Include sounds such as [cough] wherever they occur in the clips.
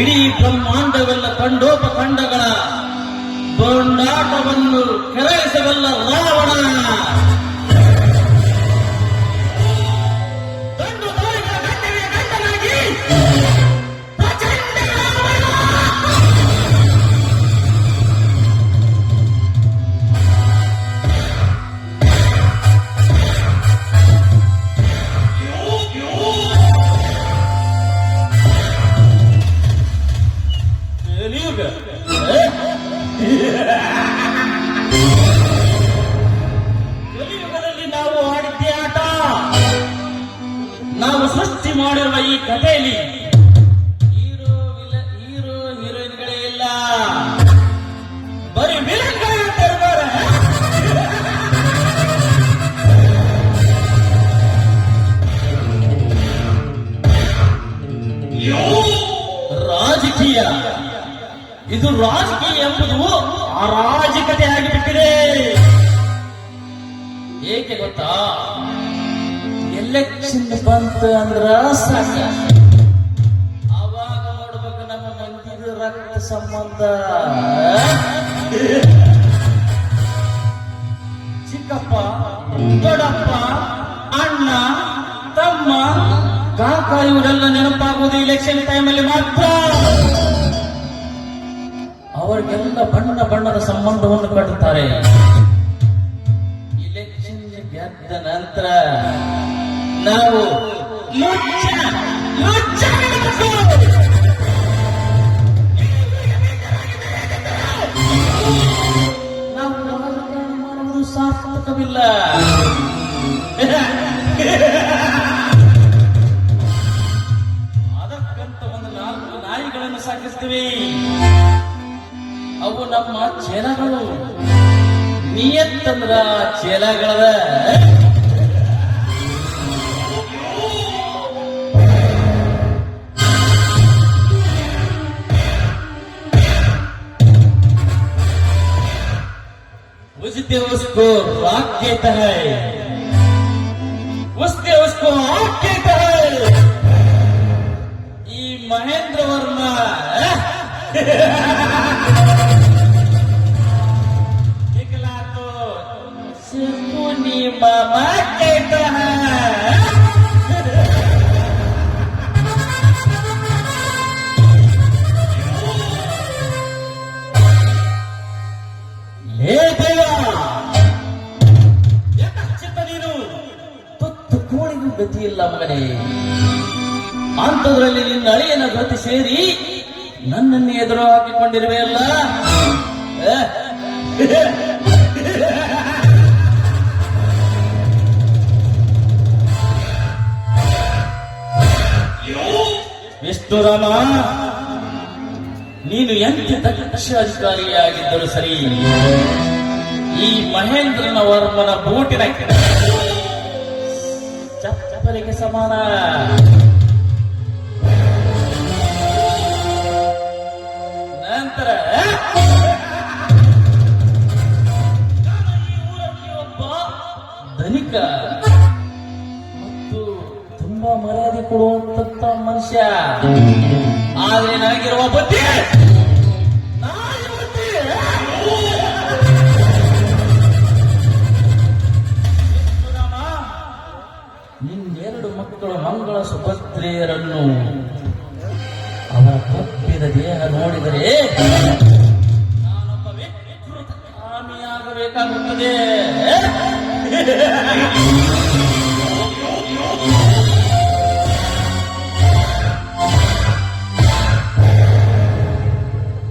ಇಡೀ ಬ್ರಹ್ಮಾಂಡವೆಲ್ಲ ಖಂಡೋಪಖಂಡಗಳ ಬೋಂಡಾಟವನ್ನು ಕೆರಳಿಸಬಲ್ಲ ರಾವಣ. ಮಾಡಿರುವ ಈ ಕಥೆಯಲ್ಲಿ ಹೀರೋ ವಿಲ, ಹೀರೋ ಹೀರೋಯಿನ್ಗಳೇ ಇಲ್ಲ. ಬರೀ ಇರ್ತಾರೆ. ರಾಜಕೀಯ. ಇದು ರಾಜಕೀಯ ಎಂಬುದು ಅರಾಜಕತೆ ಆಗಿಬಿಟ್ಟಿದೆ. ಏಕೆ ಗೊತ್ತಾ? ಎಲೆಕ್ಷನ್ ಬಂತು ಅಂದ್ರ ಅವಾಗ ನೋಡ್ಬೇಕು ನಮ್ಮ ಮಂದಿದ ರಕ್ತ ಸಂಬಂಧ. ಚಿಕ್ಕಪ್ಪ, ದೊಡ್ಡಪ್ಪ, ಅಣ್ಣ, ತಮ್ಮ, ಕಾಕ, ಇವರೆಲ್ಲ ನೆನಪಾಗುವುದು ಇಲೆಕ್ಷನ್ ಟೈಮಲ್ಲಿ ಮಾತ್ರ. ಅವರಿಗೆಲ್ಲ ಬಣ್ಣ ಬಣ್ಣದ ಸಂಬಂಧವನ್ನು ಕಟ್ಟುತ್ತಾರೆ ಇಲೆಕ್ಷನ್ ಗೆದ್ದ ನಂತರ ನಾವು ಲುಚ್ಚ ಹಿಡಿಬೇಕು. ನಾವು ಸಾರ್ಥಕವಿಲ್ಲ. ಅದಕ್ಕಂತ ಒಂದು ನಾಲ್ಕು ನಾಯಿಗಳನ್ನು ಸಾಕಿಸ್ತೀವಿ. ಅವು ನಮ್ಮ ಚೇಲಗಳು ನಿಯತ್ತಂದ್ರ ಚೇಲಗಳದ उसने उसको राग के है उसने उसको आग के है ये महेंद्र वर्मा, [laughs] निकला तो। सिमुनी मामा ಗತಿ ಇಲ್ಲ ಮಗನೇ. ಅಂಥದ್ರಲ್ಲಿ ನಿನ್ನ ಅಳಿಯನ ಗತಿ ಸೇರಿ ನನ್ನನ್ನು ಎದುರು ಹಾಕಿಕೊಂಡಿರುವೆ ಅಲ್ಲ? ವಿಷ್ಣುರಾಮ ನೀನು ಎಂಥ ದಕ್ಷಾಧಿಕಾರಿಯಾಗಿದ್ದರೂ ಸರಿ, ಈ ಮಹೇಂದ್ರನ ವರ್ಮನ ಬೂಟಿನ ಚಪ್ಪಲಿಗೆ ಸಮಾನ ನಂತರ ಒಬ್ಬ ಧನಿಕ ಮತ್ತು ತುಂಬಾ ಮರ್ಯಾದೆ ಕೊಡುವಂತ ಮನುಷ್ಯ. ಆದ್ರೆ ನನಗಿರುವ ಬುದ್ಧಿ. ಸುಭದ್ರೆಯರನ್ನು ಅವರ ಕಪ್ಪಿದ ದೇಹ ನೋಡಿದರೆ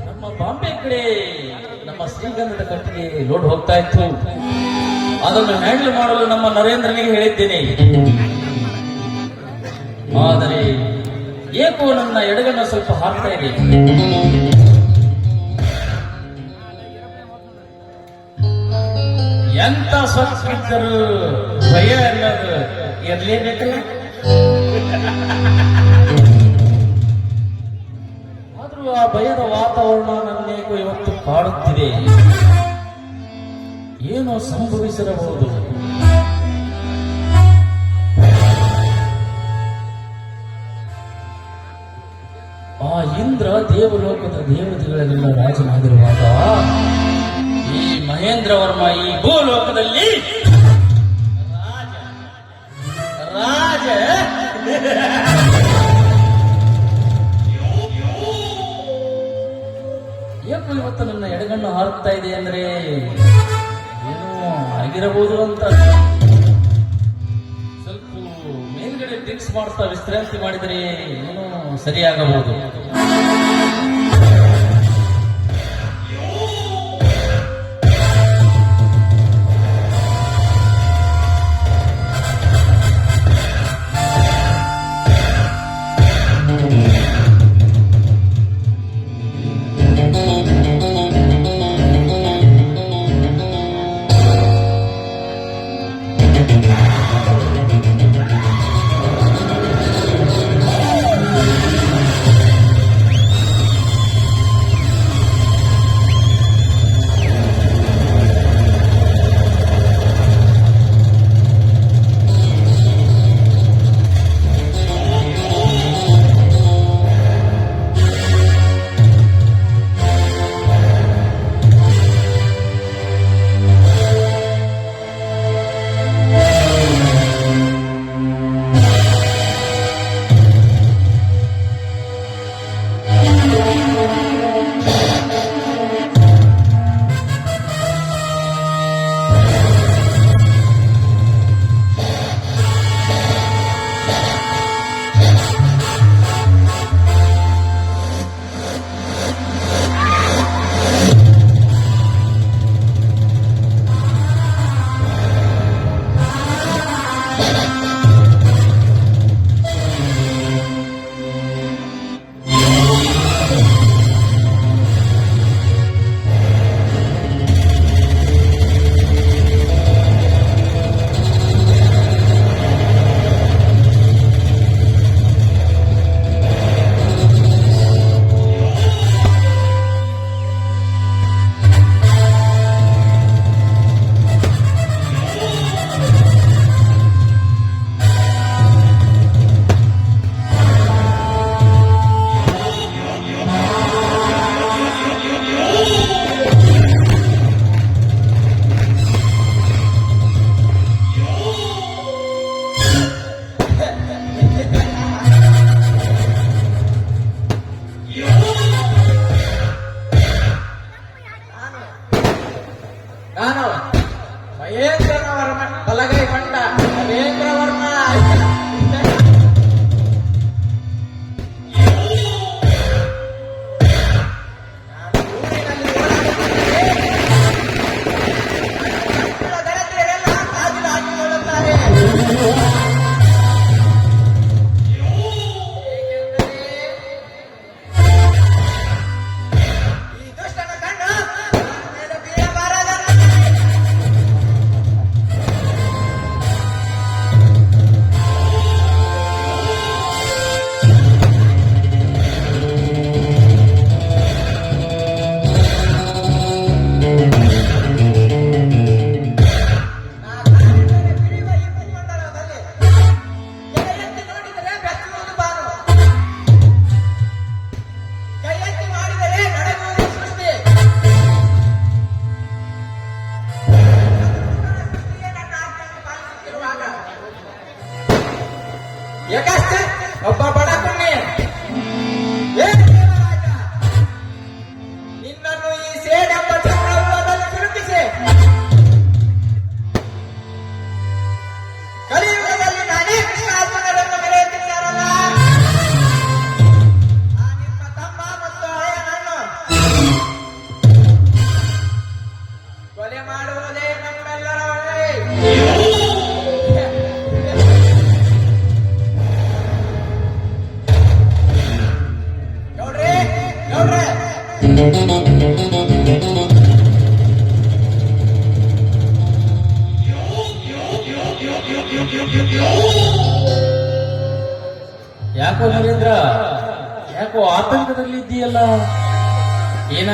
ನಮ್ಮ ಬಾಂಬೆ ಕಡೆ ನಮ್ಮ ಶ್ರೀಗಂಧದ ಕಟ್ಟಿಗೆ ಲೋಡ್ ಹೋಗ್ತಾ ಇತ್ತು. ಅದನ್ನು ಹ್ಯಾಂಡಲ್ ಮಾಡಲು ನಮ್ಮ ನರೇಂದ್ರನಿಗೆ ಹೇಳಿದ್ದೇನೆ. ಆದರೆ ಏಕೋ ನನ್ನ ಎಡಗನ್ನು ಸ್ವಲ್ಪ ಹಾಕ್ತಾ ಇದೆ ಎಂತ ಸ್ವಚ್ಛಿದ್ದರು ಭಯ ಅನ್ನೋದು ಇರಲೇಬೇಕಲ್ಲ ಆದ್ರೂ ಆ ಭಯದ ವಾತಾವರಣ ನನ್ನೇಕೋ ಇವತ್ತು ಕಾಡುತ್ತಿದೆ. ಏನೋ ಸಂಭವಿಸಿರಬಹುದು. ಆ ಇಂದ್ರ ದೇವಲೋಕದ ದೇವತೆಗಳೆಲ್ಲ ರಾಜನಾಗಿರುವಾಗ ಈ ಮಹೇಂದ್ರ ವರ್ಮ ಈ ಭೂಲೋಕದಲ್ಲಿ ರಾಜ. ಏಕೋ ಇವತ್ತು ನನ್ನ ಎಡಗಣ್ಣು ಹಾರುತ್ತಾ ಇದೆ ಅಂದ್ರೆ ಏನೋ ಆಗಿರಬಹುದು ಅಂತ. ಮಾಡ್ತಾ ವಿಶ್ರಾಂತಿ ಮಾಡಿದರೆ ಏನೋ ಸರಿಯಾಗಬಹುದು.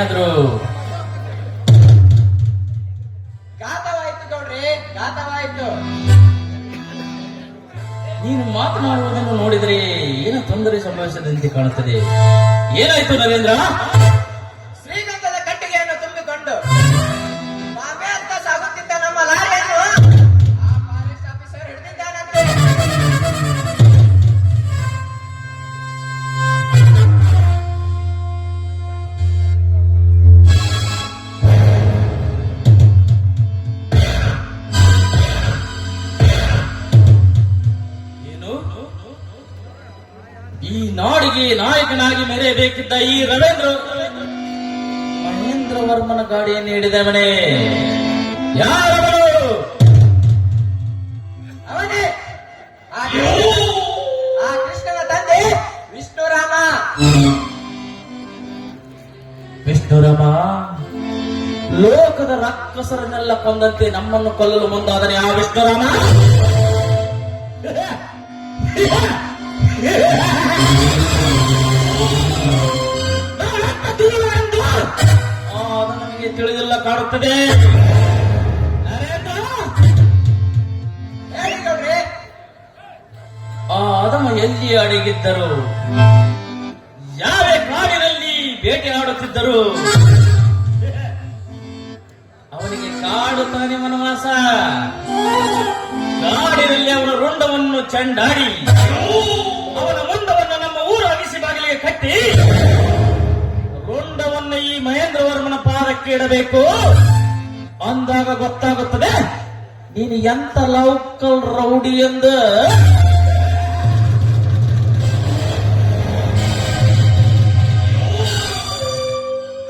ಏನಾದ್ರೂ? ಘಾತವಾಯ್ತು ಗೌಡ್ರಿ ಘಾತವಾಯ್ತು ನೀನು ಮಾತನಾಡುವುದನ್ನು ನೋಡಿದರೆ ಏನು ತೊಂದರೆ ಸಂಭವಿಸದಂತೆ ಕಾಣುತ್ತದೆ? ಏನಾಯ್ತು ನರೇಂದ್ರ? ಶ್ರೀಗಂಧದ ಕಟ್ಟಿಗೆಯನ್ನು ತುಂಬಿಕೊಂಡು ಮೆರೆಯಬೇಕಿದ್ದ ಈ ರವೀಂದ್ರ ಮಹೇಂದ್ರ ವರ್ಮನ ಗಾಡಿಯನ್ನು ಹಿಡಿದವನೇ ಯಾರವನು ಅವನೇ. ಆ ಕೃಷ್ಣನ ತಂದೆ ವಿಷ್ಣುರಾಮ. ವಿಷ್ಣುರಾಮ ಲೋಕದ ರಾಕ್ಷಸರನ್ನೆಲ್ಲ ಕೊಂದಂತೆ ನಮ್ಮನ್ನು ಕೊಲ್ಲಲು ಮುಂದಾದರೆ ಆ ವಿಷ್ಣುರಾಮ. ಅದು ನನಗೆ ತಿಳಿದಿಲ್ಲ ಕಾಡುತ್ತದೆ ಆ ಅದಮ ಎಲ್ಲಿ ಅಡಗಿದ್ದರು? ಯಾವ ಕಾಡಿನಲ್ಲಿ ಬೇಟೆ ಆಡುತ್ತಿದ್ದರು? ಅವನಿಗೆ ಕಾಡುತ್ತಾನೆ ವನವಾಸ. ಕಾಡಿನಲ್ಲಿ ಅವನ ರುಂಡವನ್ನು ಚಂಡಾಡಿ ಅವನ ಕಟ್ಟಿ. ರುಂಡವನ್ನು ಈ ಮಹೇಂದ್ರ ವರ್ಮನ ಪಾದಕ್ಕೆ ಇಡಬೇಕು. ಅಂದಾಗ ಗೊತ್ತಾಗುತ್ತದೆ, ನೀನು ಎಂತ ಲೌಕಲ್ ರೌಡಿ ಎಂದು?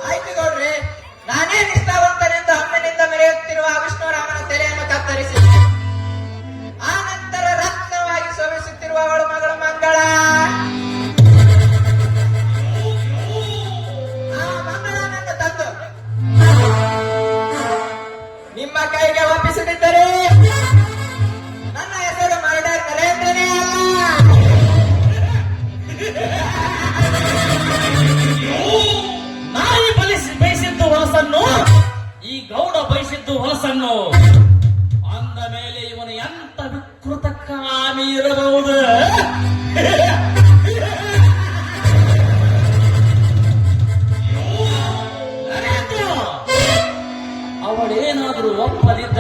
ಆಯ್ತು ನಾನೇ ನಿಷ್ಠಾವಂತರಿಂದ ಹಮ್ಮಿನಿಂದ ಮೆರೆಯುತ್ತಿರುವ ವಿಷ್ಣುರಾಮನ ತೆರೆಯನ್ನು ಕತ್ತರಿಸಿ.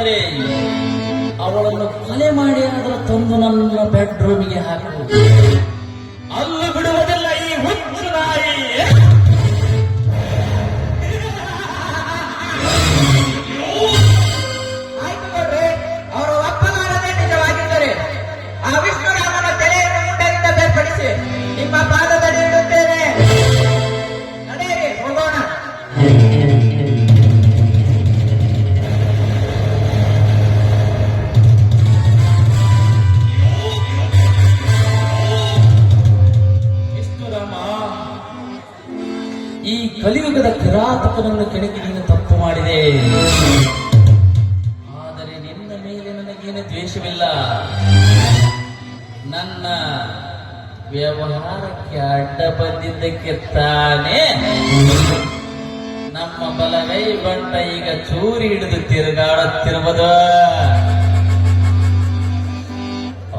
ಒಪ್ಪದಿದ್ದರೆ ಅವಳನ್ನು ಕೊಲೆ ಮಾಡಿ ಆದರೂ ತಂದು ನನ್ನ ಬೆಡ್ರೂಮಿಗೆ ಹಾಕು ಕಲಿಯುಗದ ಕಿರಾತಕನನ್ನು ಕೆಣಕಿ ನೀನು ತಪ್ಪು ಮಾಡಿದೆ. ಆದರೆ ನಿನ್ನ ಮೇಲೆ ನನಗೇನು ದ್ವೇಷವಿಲ್ಲ. ನನ್ನ ವ್ಯವಹಾರಕ್ಕೆ ಅಡ್ಡ ಬಂದಿದ್ದಕ್ಕೆ ತಾನೇ ನಮ್ಮ ಬಲಗೈ ಬಂಟ ಈಗ ಚೂರಿ ಹಿಡಿದು ತಿರುಗಾಡುತ್ತಿರುವುದು.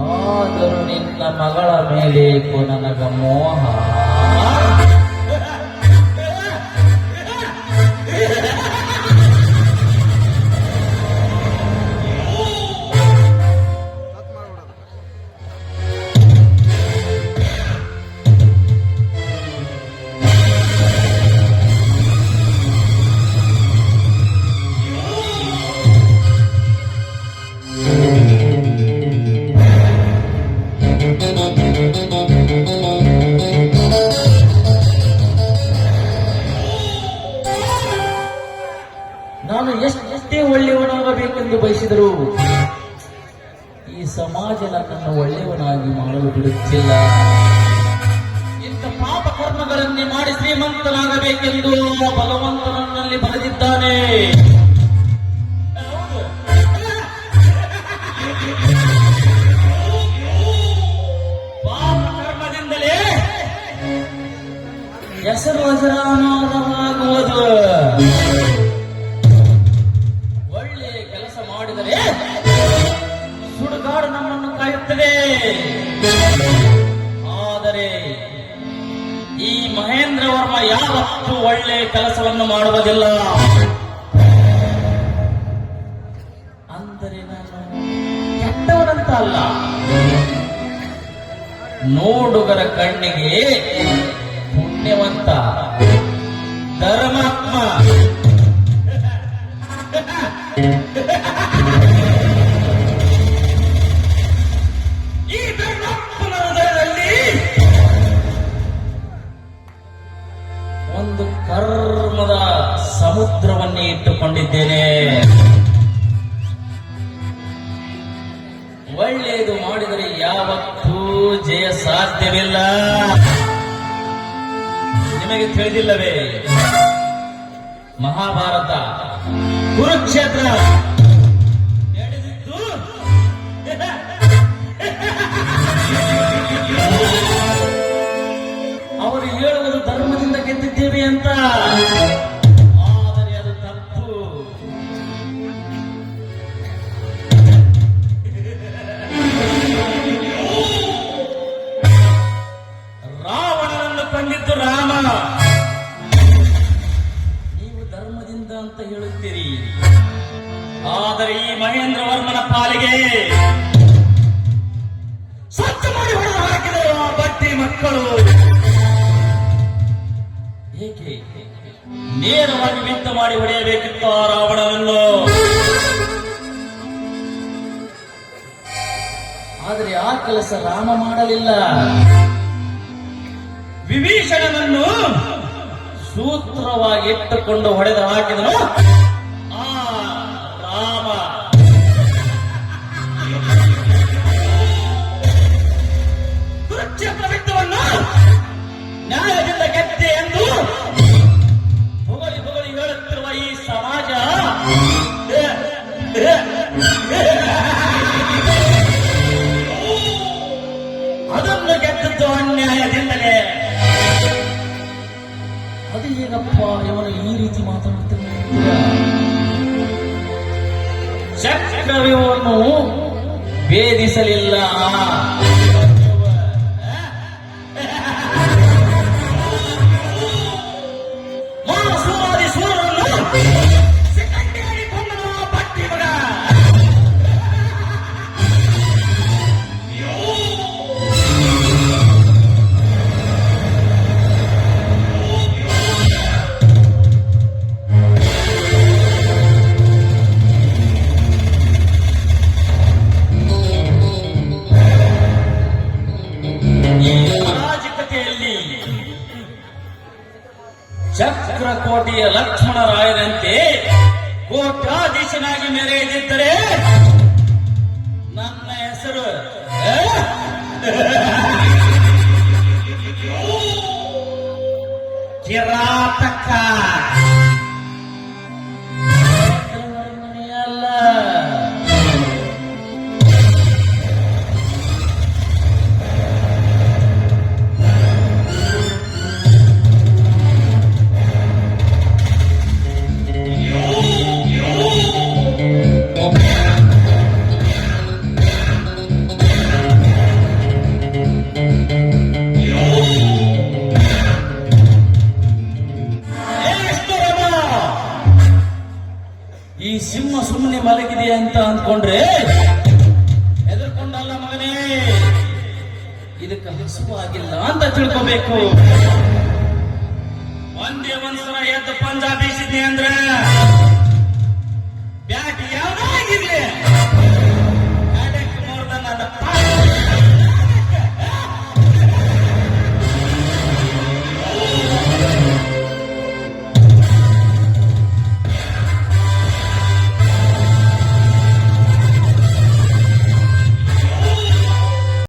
ಆದರೂ ನಿನ್ನ ಮಗಳ ಮೇಲೆ ನನಗ ಮೋಹ. ಸಮಾಜ ನನ್ನನ್ನು ಒಳ್ಳೆಯವನಾಗಿ ಮಾಡಲು ಬಿಡುತ್ತಿಲ್ಲ. ಇಂಥ ಪಾಪ ಕರ್ಮಗಳನ್ನೇ ಮಾಡಿ ಶ್ರೀಮಂತನಾಗಬೇಕೆಂದು ಭಗವಂತ ನನ್ನಲ್ಲಿ ಬರೆದಿದ್ದಾನೆ. ಪಾಪ ಹೆಸರು ಅಜರಾಮರವಾಗುವುದು ಆದರೆ ಈ ಮಹೇಂದ್ರ ವರ್ಮ ಯಾವತ್ತೂ ಒಳ್ಳೆ ಕೆಲಸವನ್ನು ಮಾಡುವುದಿಲ್ಲ. ಅಂದರೆ ನಾನು ಅಲ್ಲ. ನೋಡುಗರ ಕಣ್ಣಿಗೆ ಪುಣ್ಯವಂತ, ಧರ್ಮಾತ್ಮ. [laughs] ಸಮುದ್ರವನ್ನೇ ಇಟ್ಟುಕೊಂಡಿದ್ದೇನೆ. ಒಳ್ಳೆಯದು ಮಾಡಿದರೆ ಯಾವತ್ತೂ ಜಯ ಸಾಧ್ಯವಿಲ್ಲ. ನಿಮಗೆ ತಿಳಿದಿಲ್ಲವೇ? ಮಹಾಭಾರತ, ಕುರುಕ್ಷೇತ್ರ. ಅವರು ಹೇಳುವುದು ಧರ್ಮದಿಂದ ಗೆದ್ದಿದ್ದೇವೆ ಅಂತ. ಅಂತ ಹೇಳುತ್ತೀರಿ. ಆದರೆ ಈ ಮಹೇಂದ್ರ ವರ್ಮನ ಪಾಲಿಗೆ ಸ್ವಚ್ಛ ಮಾಡಿ ಹೊಡೆದು ಹಾಕಿದರು ಆ ಬಟ್ಟೆ ಮಕ್ಕಳು. ಏಕೆ? ನೇರವಾಗಿ ಯುದ್ಧ ಮಾಡಿ ಹೊಡೆಯಬೇಕಿತ್ತು ಆ ರಾವಣವನ್ನು ಆದರೆ ಆ ಕೆಲಸ ರಾಮ ಮಾಡಲಿಲ್ಲ. ವಿಭೀಷಣನನ್ನು ಸೂತ್ರವಾಗಿ ಇಟ್ಟುಕೊಂಡು ಹೊಡೆದು ಹಾಕಿದನು. Kirataka. ಈ ಸಿಂಹ ಸುಮ್ಮನೆ ಮಲಗಿದೆ ಅಂತ ಅಂದ್ಕೊಂಡ್ರೆ, ಹೆದರ್ಕೊಂಡಲ್ಲ ಮಗನೇ. ಇದಕ್ಕೆ ಹಸುವಾಗಿಲ್ಲ ಅಂತ ತಿಳ್ಕೋಬೇಕು. ಒಂದೇ ಒಂದ್ಸಲ ಎದ್ದು ಪಂಜಾಬ್ ಬೀಸಿದ್ನಿ ಅಂದ್ರೆ ಬ್ಯಾಟ್ ಯಾವ್ದಾಗಿರ್ಲಿ